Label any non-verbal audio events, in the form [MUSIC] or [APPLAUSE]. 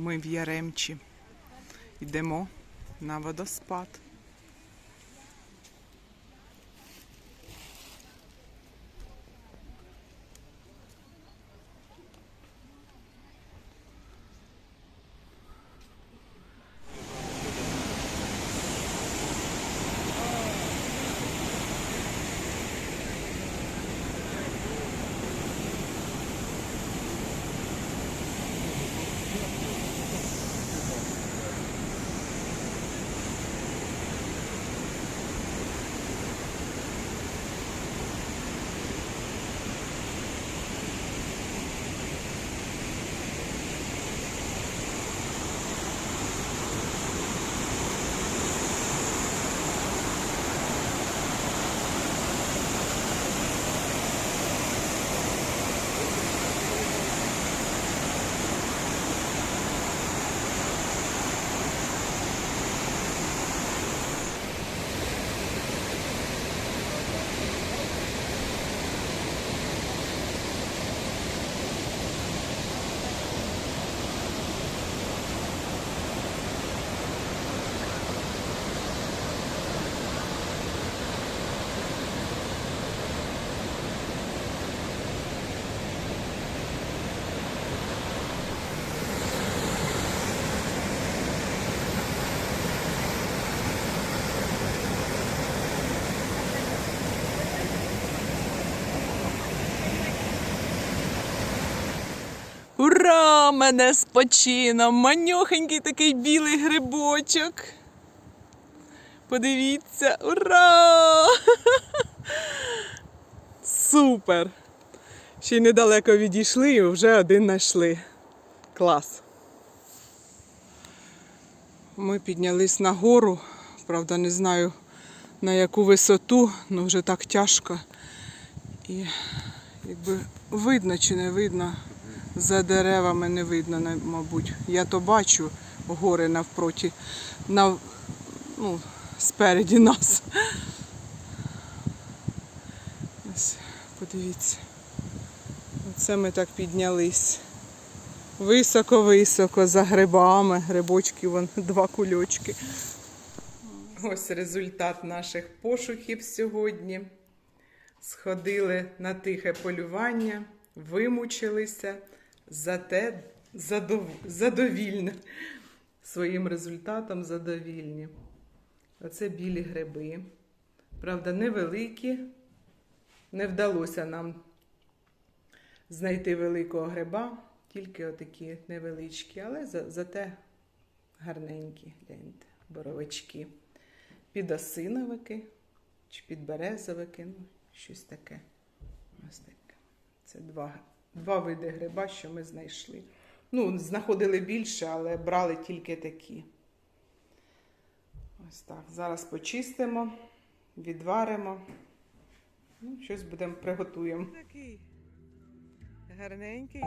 Ми в Яремчі. Йдемо на водоспад. Ура! Мене з почином! Маньохенький такий білий грибочок. Подивіться, ура! Супер! Ще й недалеко відійшли і вже один знайшли. Клас. Ми піднялись на гору. Правда, не знаю на яку висоту, але вже так тяжко. І якби видно чи не видно, за деревами не видно, мабуть. Я то бачу гори навпроти, нав, ну, спереді нас. Ось, подивіться. Оце ми так піднялись. Високо-високо за грибами. Грибочки, вон [LAUGHS] два кульочки. Ось результат наших пошуків сьогодні. Сходили на тихе полювання, вимучилися, зате задов... задовільні. Своїм результатом задовільні. Оце білі гриби. Правда, невеликі. Не вдалося нам знайти великого гриба, тільки отакі невеличкі, але за, зате гарненькі, гляньте, боровички. Підосиновики чи підберезовики, ну, щось таке. Ось таке. Це два, два види гриба, що ми знайшли. Ну, знаходили більше, але брали тільки такі. Ось так. Зараз почистимо, відваримо. Ну, щось будемо приготуємо. Такий гарненький.